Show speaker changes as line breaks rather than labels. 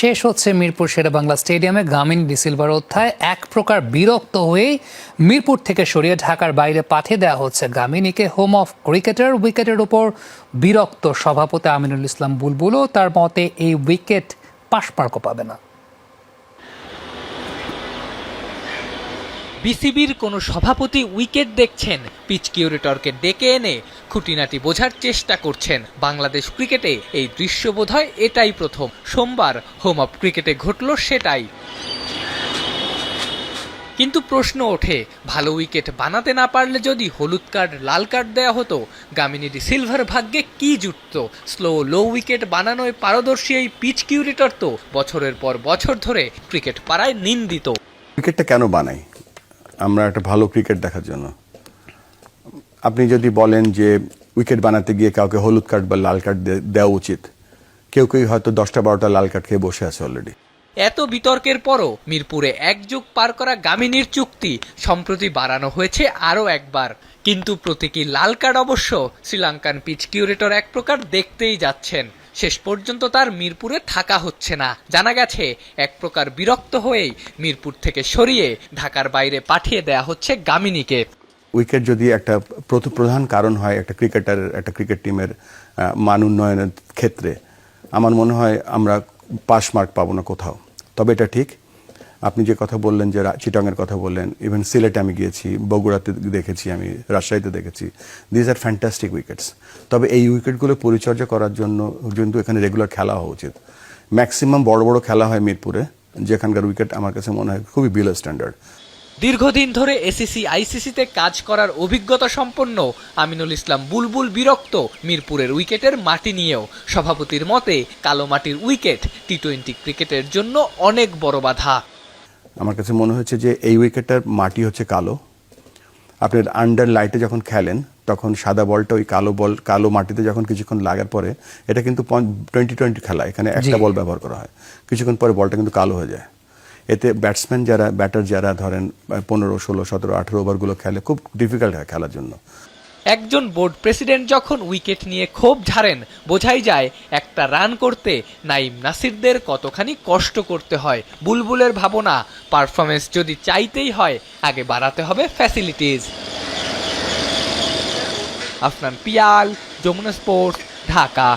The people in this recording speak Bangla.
শেষ হচ্ছে মিরপুর শেরেবাংলা স্টেডিয়ামে গামিন ডিসিলভার অধ্যায়। এক প্রকার বিরক্ত হয়েই মিরপুর থেকে সরিয়ে ঢাকার বাইরে পাঠিয়ে দেওয়া হচ্ছে গামিনীকে। হোম অফ ক্রিকেটার উইকেটের উপর বিরক্ত সভাপতি আমিনুল ইসলাম বুলবুলও তার মতে এই উইকেট পাশপার্কও পাবে না।
বিসিবির কোনো সভাপতি উইকেট দেখছেন পিচ কিউরেটরকে ডেকে এনে খুঁটিনাটি বোঝার চেষ্টা করছেন। বাংলাদেশ ক্রিকেটে এই দৃশ্য বোধহয় এটাই প্রথম। সোমবার হোম অফ ক্রিকেটে ঘটল সেটাই। কিন্তু প্রশ্ন ওঠে, ভালো উইকেট বানাতে না পারলে যদি হলুদ কার্ড, লাল কার্ড দেওয়া হতো গামিনীটি সিলভার ভাগ্যে কি জুটত? স্লো লো উইকেট বানানোয় পারদর্শী এই পিচ কিউরেটর তো বছরের পর বছর ধরে ক্রিকেট পাড়ায় নিন্দিত।
ক্রিকেটটা কেন বানাই? আমরা একটা ভালো ক্রিকেট দেখার জন্য। আপনি যদি বলেন যে উইকেট বানাতে গিয়ে কাউকে হলুদ কার্ড বা লাল কার্ড দেওয়া উচিত, কেউ কেউ হয়তো দশটা বারোটা লাল কার্ড খেয়ে বসে আছে অলরেডি
এত বিতর্কের পরও মিরপুরে এক যুগ পার করা গামিনীর চুক্তি সম্প্রতি বাড়ানো হয়েছে আরও একবার। কিন্তু প্রতীকী লাল কার্ড অবশ্য শ্রীলঙ্কান পিচ কিউরেটর এক প্রকার দেখতেই যাচ্ছেন। শেষ পর্যন্ত তার মিরপুরে থাকা হচ্ছে না। জানা গেছে, এক প্রকার বিরক্ত হয়েই মিরপুর থেকে সরিয়ে ঢাকার বাইরে পাঠিয়ে দেয়া হচ্ছে গামিনীকে।
উইকেট যদি একটা প্রধান কারণ হয় একটা ক্রিকেটারের একটা ক্রিকেট টিমের মান উন্নয়নের ক্ষেত্রে, আমার মনে হয় আমরা পাস মার্ক পাবো না কোথাও। তবে এটা ঠিক। আপনি যে কথা বললেন যে চিটাংয়ের কথা বললেন ইভেন সিলেটে আমি গিয়েছি, বগুড়াতে দেখেছি আমি, রাজশাহীতে দেখেছি দিজ আর ফ্যান্টাস্টিক উইকেটস তবে এই উইকেটগুলো পরিচর্যা করার জন্য কিন্তু এখানে রেগুলার খেলা হওয়া উচিত। ম্যাক্সিমাম বড় বড় খেলা হয় মিরপুরে, যেখানকার উইকেট আমার কাছে মনে হয় খুবই বিলো স্ট্যান্ডার্ড
দীর্ঘদিন ধরে এসিসি আইসিসিতে কাজ করার অভিজ্ঞতা সম্পন্ন আমিনুল ইসলাম বুলবুল বিরক্ত মিরপুরের উইকেটের মাটি নিয়েও। সভাপতির মতে কালো মাটির উইকেট টি টোয়েন্টি ক্রিকেটের জন্য অনেক বড় বাধা।
আমার কাছে মনে হচ্ছে যে এই উইকেটটার মাটি হচ্ছে কালো। আপনার আন্ডার লাইটে যখন খেলেন তখন সাদা বলটা ওই কালো বল কালো মাটিতে যখন কিছুক্ষণ লাগার পরে এটা কিন্তু টোয়েন্টি টোয়েন্টি খেলা এখানে একটা বল ব্যবহার করা হয়। কিছুক্ষণ পরে বলটা কিন্তু কালো হয়ে যায়। এতে ব্যাটসম্যান যারা ব্যাটার যারা ধরেন, পনেরো, ষোলো, সতেরো, আঠেরো ওভারগুলো খেলে, খুব ডিফিকাল্ট হয় খেলার জন্য।
একজন বোর্ড প্রেসিডেন্ট যখন উইকেট নিয়ে ক্ষোভ ঝাড়েন, বোঝাই যায় একটা রান করতে নাইম নাসিরদের কতখানি কষ্ট করতে হয়। বুলবুলের ভাবনা পারফরমেন্স যদি চাইতেই হয়, আগে বাড়াতে হবে ফ্যাসিলিটিস আফনান পিয়াল, যমুনা স্পোর্টস ঢাকা।